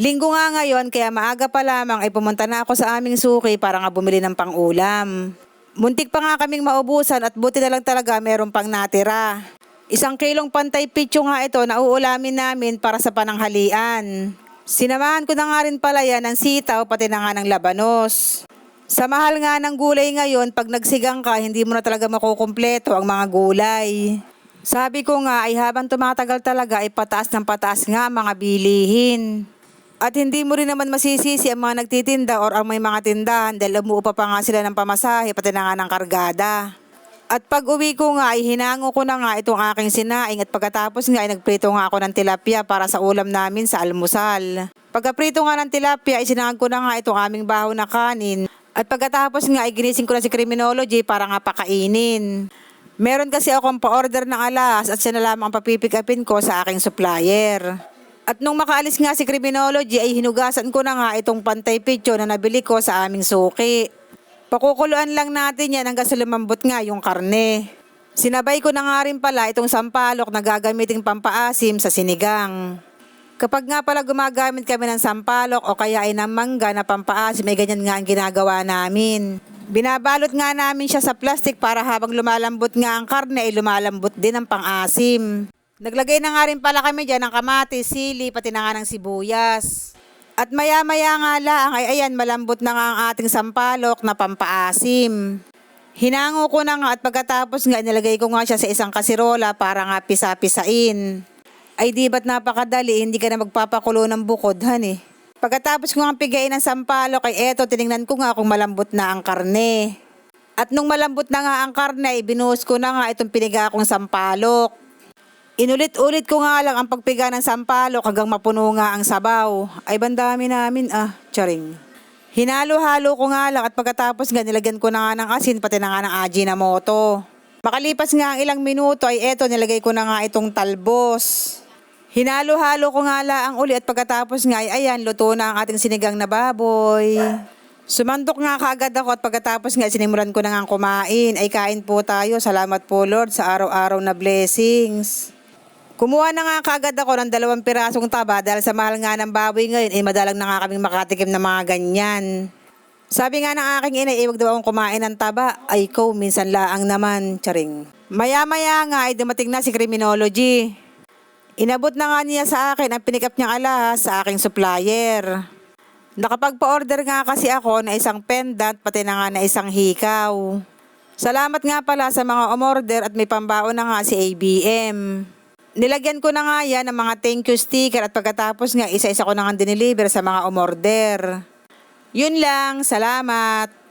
Linggo nga ngayon, kaya maaga pa lamang ay pumunta na ako sa aming suki para nga bumili ng pang-ulam. Muntik pa nga kaming maubusan at buti na lang talaga meron pang natira. Isang kilong pantay pityo nga ito na uulamin namin para sa pananghalian. Sinamahan ko na nga rin pala yan ng sitaw pati na nga ng labanos. Sa mahal nga ng gulay ngayon, pag nagsigang ka, hindi mo na talaga makukumpleto ang mga gulay. Sabi ko nga ay habang tumatagal talaga ay pataas ng pataas nga mga bilihin. At hindi mo rin naman masisisi ang mga nagtitinda or ang may mga tindahan dahil umuupa pa nga sila ng pamasahe pati na nga ng kargada. At pag uwi ko nga ay hinango ko na nga itong aking sinaing at pagkatapos nga ay nagprito nga ako ng tilapia para sa ulam namin sa almusal. Pagkaprito nga ng tilapia ay sinangag ko na nga itong aming baho na kanin. At pagkatapos nga ay ginising ko na si Criminology para nga pakainin. Meron kasi akong pa-order ng alas at siya na lamang ang papipick upin ko sa aking supplier. At nung makaalis nga si Criminology ay hinugasan ko na nga itong pantay pityo na nabili ko sa aming suki. Pakukuluan lang natin yan hanggang sa lumambot nga yung karne. Sinabay ko na nga rin pala itong sampalok na gagamiting pampaasim sa sinigang. Kapag nga pala gumagamit kami ng sampalok o kaya ay ng mangga na pampaasim, ay ganyan nga ang ginagawa namin. Binabalot nga namin siya sa plastic para habang lumalambot nga ang karne ay lumalambot din ang pang-asim. Naglagay na nga rin pala kami dyan ng kamatis, sili, pati na nga ng sibuyas. At maya-maya nga lang ay ayan malambot na nga ang ating sampalok na pampaasim. Hinango ko na nga at pagkatapos nga nilagay ko nga siya sa isang kasirola para nga pisa-pisain. Ay di ba't napakadali, hindi ka na magpapakulo ng bukod, han eh. Pagkatapos ko nga pigain ng sampalok ay eto, tiningnan ko nga kung malambot na ang karne. At nung malambot na nga ang karne, binuhos ko na nga itong piniga kong sampalok. Inulit-ulit ko nga lang ang pagpiga ng sampalok hanggang mapuno nga ang sabaw. Ay bandami namin ah, charing. Hinalo-halo ko nga lang at pagkatapos nga nilagyan ko na nga ng asin pati na nga ng Ajinomoto. Makalipas nga ang ilang minuto ay eto nilagay ko na nga itong talbos. Hinalo-halo ko nga lang uli at pagkatapos nga ay ayan luto na ang ating sinigang na baboy. Sumandok nga kaagad ako at pagkatapos nga sinimulan ko na nga kumain. Ay kain po tayo. Salamat po Lord sa araw-araw na blessings. Kumuha na nga kagad ako ng dalawang pirasong taba dahil sa mahal nga ng baboy ngayon, eh madalang na nga kaming makatikim ng mga ganyan. Sabi nga ng aking ina, eh wag daw akong kumain ng taba. Ay ko, minsan laang naman, charing. Maya-maya nga ay dumating na si Criminology. Inabot na nga niya sa akin ang pinikap niyang alahas sa aking supplier. Nakapagpa-order nga kasi ako na isang pendant pati na nga na isang hikaw. Salamat nga pala sa mga umorder at may pambaon na nga si ABM. Nilagyan ko na nga yan ng mga thank you sticker at pagkatapos nga isa-isa ko na nga dineliver sa mga umorder. Yun lang, salamat.